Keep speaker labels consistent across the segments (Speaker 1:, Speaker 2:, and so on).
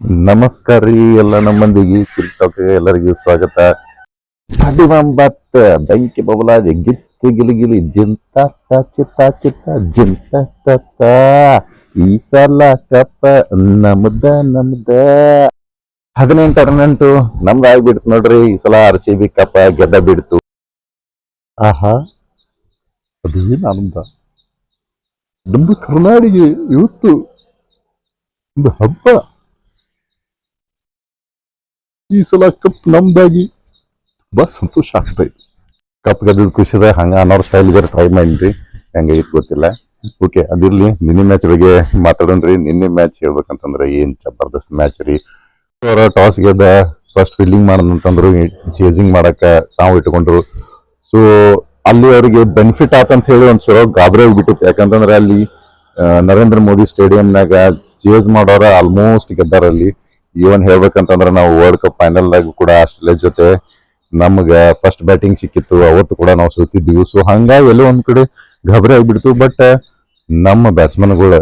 Speaker 1: ನಮಸ್ಕಾರ ರೀ ಎಲ್ಲ ನಮ್ಮ ಮಂದಿಗೆ ಟಿಕ್ಟಾಕ್ ಎಲ್ಲರಿಗೂ ಸ್ವಾಗತ. ಹದಿವಂಬತ್ತ ಬೆಂಕಿ ಬಬಲಾದಿ ಗಿಚ್ಚಿ ಗಿಲಿಗಿಲಿ ಜಿಂತ ಚಿತ್ತ ಚಿತ್ತ, ಜಿಂತ ತತ್ತ ಈ ಸಲ ಕಪ್ಪ ನಮ್ದ ನಮ್ದ. ಹದಿನೆಂಟು ಹದಿನೆಂಟು, ನಮ್ದು ಆಗ್ಬಿಡ್ತು ನೋಡ್ರಿ. ಈ ಸಲ ಆರ್ ಸಿ ಬಿ ಕಪ್ಪ ಗೆದ್ದ ಬಿಡ್ತು. ಆಹಾ ಅದೇನು ಆನಂದ? ನಮ್ದು ಕರ್ನಾಟಕ ಇವತ್ತು ಒಂದು ಹಬ್ಬ. ಈ ಸಲ ಕಪ್ ನಮ್ದಾಗಿ ಬಾ ಸಂತೋಷ ಆಗ್ತಾ ಇದೆ. ಕಪ್ ಗೆದ್ದ ಖುಷಿದ ಹಂಗ ಅನ್ನೋರ್ ಬೇರೆ ಟ್ರೈ ಮಾಡಿದ್ರಿ ಹೆಂಗೈತ್ ಗೊತ್ತಿಲ್ಲ. ಓಕೆ ಅದಿರ್ಲಿ ನಿನ್ನೆ ಮ್ಯಾಚ್ ಬಗ್ಗೆ ಮಾತಾಡೋಣ್ರಿ ನಿನ್ನೆ ಮ್ಯಾಚ್ ಹೇಳ್ಬೇಕಂತಂದ್ರೆ ಏನ್ ಜಬರ್ದಸ್ತ್ ಮ್ಯಾಚ್ ರೀ. ಅವರ ಟಾಸ್ ಗೆದ್ದ ಫಸ್ಟ್ ಫೀಲ್ಡಿಂಗ್ ಮಾಡೋದಂತಂದ್ರು ಚೇಸಿಂಗ್ ಮಾಡಕ ತಾವು ಇಟ್ಕೊಂಡ್ರು ಸೊ ಅಲ್ಲಿ ಅವರಿಗೆ ಬೆನಿಫಿಟ್ ಆತಂತ ಹೇಳಿ ಒಂದ್ ಸ್ವಲ್ಪ ಗಾಬರಿ ಹೋಗ್ಬಿಟ್ಟಿತ್ತು ಯಾಕಂತಂದ್ರೆ ಅಲ್ಲಿ ನರೇಂದ್ರ ಮೋದಿ ಸ್ಟೇಡಿಯಂನಾಗ ಚೇಸ್ ಮಾಡೋರ ಆಲ್ಮೋಸ್ಟ್ ಗೆದ್ದಾರ ಅಲ್ಲಿ ಇವನ್ ಹೇಳ್ಬೇಕಂತಂದ್ರೆ ನಾವು ವರ್ಲ್ಡ್ ಕಪ್ ಫೈನಲ್ ದಾಗ ಕೂಡ ಆಸ್ಟ್ರೇಲಿಯಾ ಜೊತೆ ನಮ್ಗೆ ಫಸ್ಟ್ ಬ್ಯಾಟಿಂಗ್ ಸಿಕ್ಕಿತ್ತು, ಅವತ್ತು ಕೂಡ ನಾವು ಸೋತಿದ್ವಿ. ಸೊ ಹಂಗಾಗಿ ಎಲ್ಲೋ ಒಂದ್ ಕಡೆ ಗಾಬರಿ ಆಗ್ಬಿಡ್ತು. ಬಟ್ ನಮ್ಮ ಬ್ಯಾಟ್ಸ್ಮನ್ಗಳು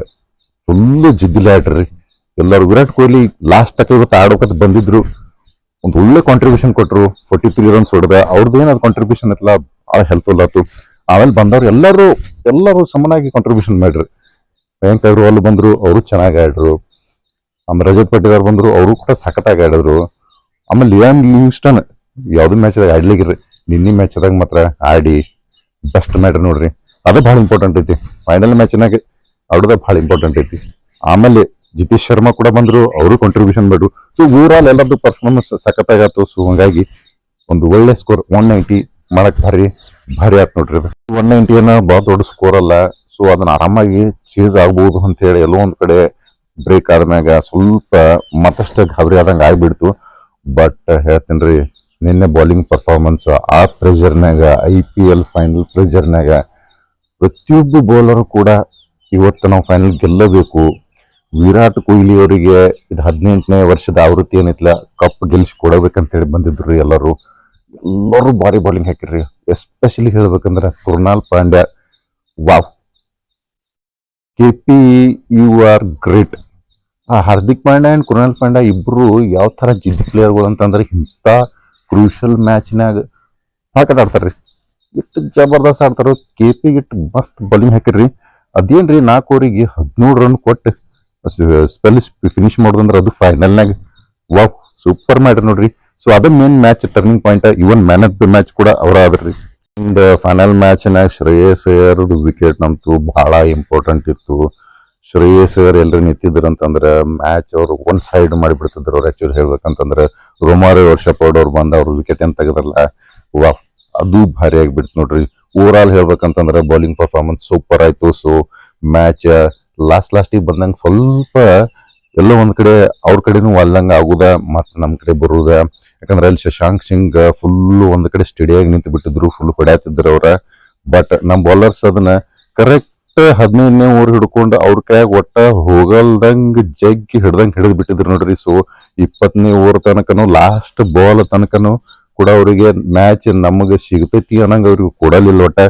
Speaker 1: ಫುಲ್ ಜಿದ್ದಿಲಾಟ್ರಿ ಎಲ್ಲರೂ ವಿರಾಟ್ ಕೊಹ್ಲಿ ಲಾಸ್ಟ್ ತಕ್ಕ ಇವತ್ತು ಆಡೋಕತ್ ಬಂದಿದ್ರು. ಒಂದು ಒಳ್ಳೆ ಕಾಂಟ್ರಿಬ್ಯೂಷನ್ ಕೊಟ್ಟರು ಫೋರ್ಟಿ ತ್ರೀ ರನ್ಸ್ ಹೊಡೆದ ಅವ್ರದ್ದು ಏನಾದ್ರು ಕಾಂಟ್ರಿಬ್ಯೂಷನ್ ಇತ್ತಲ್ಲ ಭಾಳ ಹೆಲ್ಪ್ಫುಲ್ ಆಯ್ತು. ಆಮೇಲೆ ಬಂದವ್ರು ಎಲ್ಲರೂ ಎಲ್ಲರೂ ಸಮನಾಗಿ ಕಾಂಟ್ರಿಬ್ಯೂಷನ್ ಮಾಡ್ರಿ. ಪ್ರಿಯಾಂಕ್ ಅಗ್ರವಾಲ್ ಬಂದ್ರು, ಅವರು ಚೆನ್ನಾಗಿ ಆಡ್ರು. ಆಮೇಲೆ ರಜತ್ ಪಟ್ಟಿದಾರ್ ಬಂದ್ರು, ಅವರು ಕೂಡ ಸಖತ್ತಾಗಿ ಆಡಿದ್ರು. ಆಮೇಲೆ ಲಿಯಾನ್ ಲಿವಿಂಗ್ಸ್ಟನ್ ಯಾವ್ದು ಮ್ಯಾಚ್ ಆಡ್ಲಿಕ್ಕಿರಿ ನಿನ್ನೆ ಮ್ಯಾಚ್ ಆದಾಗ ಮಾತ್ರ ಆಡಿ ಬೆಸ್ಟ್ ಮ್ಯಾಟ್ರ್ ನೋಡ್ರಿ. ಅದು ಭಾಳ ಇಂಪಾರ್ಟೆಂಟ್ ಐತಿ. ಫೈನಲ್ ಮ್ಯಾಚ್ನಾಗ ಆಡೋದ ಭಾಳ ಇಂಪಾರ್ಟೆಂಟ್ ಐತಿ. ಆಮೇಲೆ ಜಿತೇಶ್ ಶರ್ಮಾ ಕೂಡ ಬಂದ್ರು, ಅವರು ಕಾಂಟ್ರಿಬ್ಯೂಷನ್ ಮಾಡ್ರು ಸೊ ಓವರ್ ಆಲ್ ಎಲ್ಲರದ್ದು ಪರ್ಫಾರ್ಮೆನ್ಸ್ ಸಖತ್ತಾಗತ್ತು ಸೊ ಹಂಗಾಗಿ ಒಂದು ಒಳ್ಳೆ ಸ್ಕೋರ್ ಒನ್ ನೈಂಟಿ ಮಾಡಕ್ ಭಾರಿ ಭಾರಿ ಆಯ್ತು ನೋಡ್ರಿ ಒನ್ ನೈಂಟಿ ಏನೋ ಭಾಳ ದೊಡ್ಡ ಸ್ಕೋರ್ ಅಲ್ಲ. ಸೊ ಅದನ್ನ ಆರಾಮಾಗಿ ಚೇಂಜ್ ಆಗ್ಬೋದು ಅಂತ ಹೇಳಿ ಎಲ್ಲೋ ಒಂದ್ ಕಡೆ ಬ್ರೇಕ್ ಆದ್ಮ್ಯಾಗ ಸ್ವಲ್ಪ ಮತ್ತಷ್ಟು ಗಾಬರಿ ಆದಂಗೆ ಆಗಿಬಿಡ್ತು. ಬಟ್ ಹೇಳ್ತೇನ್ರಿ, ನಿನ್ನೆ ಬೌಲಿಂಗ್ ಪರ್ಫಾರ್ಮೆನ್ಸ್ ಆ ಪ್ರೆಷರ್ನಾಗ ಐ ಪಿ ಎಲ್ ಫೈನಲ್ ಪ್ರೆಷರ್ನಾಗ ಪ್ರತಿಯೊಬ್ಬ ಬೌಲರ್ ಕೂಡ ಇವತ್ತು ನಾವು ಫೈನಲ್ ಗೆಲ್ಲಬೇಕು. ವಿರಾಟ್ ಕೊಹ್ಲಿ ಅವರಿಗೆ ಇದು ಹದಿನೆಂಟನೇ ವರ್ಷದ ಆವೃತ್ತಿ ಏನಿತ್ತಲ್ಲ ಕಪ್ ಗೆಲ್ಸಿ ಕೊಡಬೇಕಂತ ಹೇಳಿ ಬಂದಿದ್ರು ಎಲ್ಲರೂ. ಎಲ್ಲರೂ ಭಾರಿ ಬೌಲಿಂಗ್ ಹಾಕಿರ್ರಿ. ಎಸ್ಪೆಷಲಿ ಹೇಳ್ಬೇಕಂದ್ರೆ Krunal Pandya wow P U R great ಆ ಹಾರ್ದಿಕ್ ಪಾಂಡ್ಯ ಆ್ಯಂಡ್ ಕೃಣಾಲ್ ಪಾಂಡ್ಯ ಇಬ್ಬರು ಯಾವ ಥರ ಜಿದ್ ಪ್ಲೇಯರ್ಗಳು ಅಂತಂದ್ರೆ ಇಂಥ ಕ್ರೂಷಲ್ ಮ್ಯಾಚ್ನಾಗ ಹಾಕದಾಡ್ತಾರೆ ರೀ ಎಷ್ಟು ಜಬರ್ದಸ್ತ್ ಆಡ್ತಾರೋ ಕೆ ಪಿ ಇಟ್ಟು ಮಸ್ತ್ ಬೌಲಿಂಗ್ ಹಾಕಿರ್ರಿ. ರೀ ನಾಲ್ಕು ಓವರಿಗೆ ಹದಿನೇಳು ರನ್ ಕೊಟ್ಟು ಸ್ಪೆಲ್ ಫಿನಿಶ್ ಮಾಡೋದಂದ್ರೆ ಅದು ಫೈನಲ್ನಾಗ ವಾವ್ ಸೂಪರ್ ಮಾಡ್ರಿ ನೋಡ್ರಿ. ಸೊ ಅದ main match turning point even man of the match ಕೂಡ ಅವರ ಆದ್ರಿ ಒಂದು ಫೈನಲ್ ಮ್ಯಾಚ್ನಾಗ ಶ್ರೇಯಸ್ ಅಯ್ಯರ್ದು ವಿಕೆಟ್ ನಮ್ತು ಭಾಳ ಇಂಪಾರ್ಟೆಂಟ್ ಇತ್ತು. ಶ್ರೇಯಸ್ ಅಯ್ಯರ್ ಎಲ್ಲರೂ ನಿಂತಿದ್ರು ಅಂತಂದ್ರೆ ಮ್ಯಾಚ್ ಅವರು ಒನ್ ಸೈಡ್ ಮಾಡಿಬಿಡ್ತಿದ್ರು ಅವ್ರು ಆ್ಯಕ್ಚುಲಿ ಹೇಳ್ಬೇಕಂತಂದ್ರೆ. ರೋಮಾರಿ ವರ್ಷ ಅವ್ರು ಬಂದು ಅವ್ರ ವಿಕೆಟ್ ಏನು ತೆಗೆದ್ರಲ್ಲ? ವಾ ಅದು ಭಾರಿ ಆಗಿಬಿಡ್ತು ನೋಡ್ರಿ. ಓವರ್ ಆಲ್ ಹೇಳ್ಬೇಕಂತಂದ್ರೆ ಬೌಲಿಂಗ್ ಪರ್ಫಾರ್ಮೆನ್ಸ್ ಸೂಪರ್ ಆಯಿತು. ಸೊ ಮ್ಯಾಚ್ ಲಾಸ್ಟ್ ಲಾಸ್ಟಿಗೆ ಬಂದಂಗೆ ಸ್ವಲ್ಪ ಎಲ್ಲೋ ಒಂದು ಕಡೆ ಅವ್ರ ಕಡೆನೂ ಅಲ್ಲಂಗೆ ಆಗೋದ, ಮತ್ತು ನಮ್ಮ ಕಡೆ ಬರುದ. ಯಾಕಂದ್ರೆ ಅಲ್ಲಿ ಶಶಾಂಕ್ ಸಿಂಗ್ ಫುಲ್ ಒಂದ್ ಕಡೆ ಸ್ಟಡಿಯಾಗಿ ನಿಂತು ಬಿಟ್ಟಿದ್ರು ಫುಲ್ ಹೊಡ್ಯಾತಿದ್ರು ಅವ್ರ. ಬಟ್ ನಮ್ ಬೌಲರ್ಸ್ ಅದನ್ನ ಕರೆಕ್ಟ್ ಹದಿನೈದನೇ ಓವರ್ ಹಿಡ್ಕೊಂಡು ಅವ್ರ ಕೈಯಾಗ ಒಟ್ಟ ಹೋಗಲ್ದಂಗ್ ಜಗ್ಗಿ ಹಿಡ್ದಂಗ್ ಹಿಡಿದ್ ಬಿಟ್ಟಿದ್ರು ನೋಡ್ರಿ. ಸೊ ಇಪ್ಪತ್ತನೇ ಓವರ್ ತನಕನು ಲಾಸ್ಟ್ ಬಾಲ್ ತನಕನು ಕೂಡ ಅವರಿಗೆ ಮ್ಯಾಚ್ ನಮಗೆ ಸಿಗ್ತೈತಿ ಅನ್ನಂಗ ಅವ್ರಿಗೆ ಕೊಡಲಿಲ್ಲ ಒಟ್ಟ.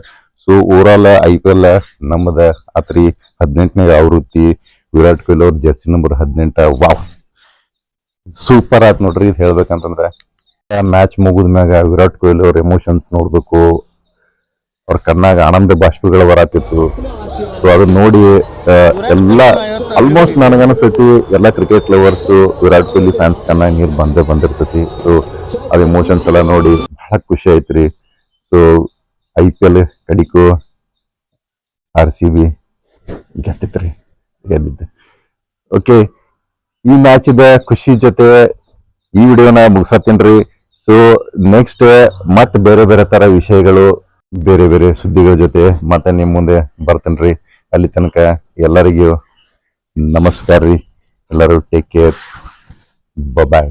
Speaker 1: So overall I P L ನಮ್ಮದ ಆತ್ರಿ ಹದಿನೆಂಟನೇ ಆವೃತ್ತಿ ವಿರಾಟ್ ಕೊಹ್ಲಿ ಅವ್ರ ಜರ್ಸಿ ನಂಬರ್ ಹದಿನೆಂಟ. ವಾವ್ ಸೂಪರ್ ಆಯ್ತು ನೋಡ್ರಿ ಇದು ಹೇಳ್ಬೇಕಂತಂದ್ರೆ. ಮ್ಯಾಚ್ ಮುಗಿದ ಮ್ಯಾಗ ವಿರಾಟ್ ಕೊಹ್ಲಿ ಅವ್ರ ಎಮೋಷನ್ಸ್ ನೋಡ್ಬೇಕು. ಅವ್ರ ಕಣ್ಣಾಗ ಆನಂದ ಬಾಷ್ಪಗಳು ಬರತ್ತಿತ್ತು ಸೊ ಅದನ್ನ ನೋಡಿ ಎಲ್ಲ ಆಲ್ಮೋಸ್ಟ್ ನನಗನ್ಸತಿ, ಎಲ್ಲ cricket lovers Virat Kohli fans ಕಣ್ಣಾಗ ನೀರು ಬಂದೇ ಬಂದಿರ್ತೈತಿ. ಸೊ ಅದ್ ಎಮೋಷನ್ಸ್ ಎಲ್ಲ ನೋಡಿ ಬಹಳ ಖುಷಿ ಐತ್ರಿ. ಸೊ ಐ ಪಿ ಎಲ್ ಕಡಿಕು ಆರ್ ಸಿ ಬಿ ಗೆದ್ದಿತ್ರಿ, ಗೆದ್ದಿದ್ದೆ. ಓಕೆ ಈ ಮ್ಯಾಚ್ ಖುಷಿ ಜೊತೆ ಈ ವಿಡಿಯೋನ ಮುಗಿಸತ್ತೇನ್ರಿ ಸೊ ನೆಕ್ಸ್ಟ್ ಮತ್ತೆ ಬೇರೆ ಬೇರೆ ತರ ವಿಷಯಗಳು, ಬೇರೆ ಬೇರೆ ಸುದ್ದಿಗಳ ಜೊತೆ ಮತ್ತೆ ನಿಮ್ ಮುಂದೆ ಬರ್ತೇನ್ರಿ ಅಲ್ಲಿ ತನಕ ಎಲ್ಲರಿಗೂ ನಮಸ್ಕಾರ ರೀ. ಎಲ್ಲರೂ ಟೇಕ್ ಕೇರ್ ಬಾಯ್